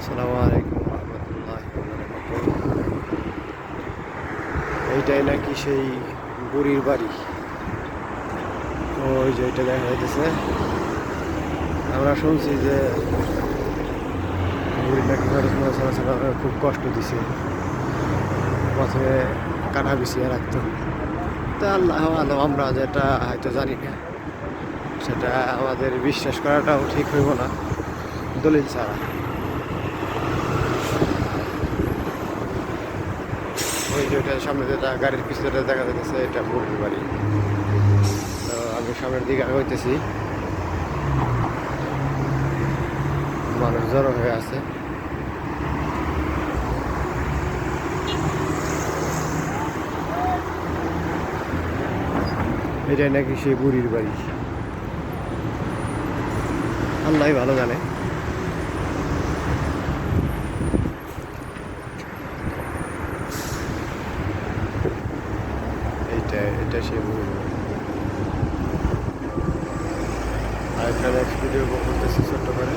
আসসালামু আলাইকুম রহমতুল্লাহ এইটাই নাকি সেই বুড়ির বাড়ি। ওই যে এটা দেখা যাইতেছে। আমরা শুনছি যে বুড়ি নাকি খুব কষ্ট দিছে। প্রথমে কাটা বিছিয়ে রাখতো। তা আল্লাহ আলো, আমরা যেটা হয়তো জানি না, সেটা আমাদের বিশ্বাস করাটাও ঠিক হইব না। দলিল ছাড়া। ওই যে ওটা সামনে যেটা গাড়ির পিছনে দেখা যাচ্ছে এটা মুরগির বাড়ি। তো আমি সামনের দিকে আগাইতেছি মানুষ জড়ো হয়ে আছে। এটাই নাকি সেই বুড়ির বাড়ি। আল্লাহ ভালো জানে। এইটা এটা সেই বুড়ির আর একটা এক ভিডিও করতেছি ছোট্ট করে।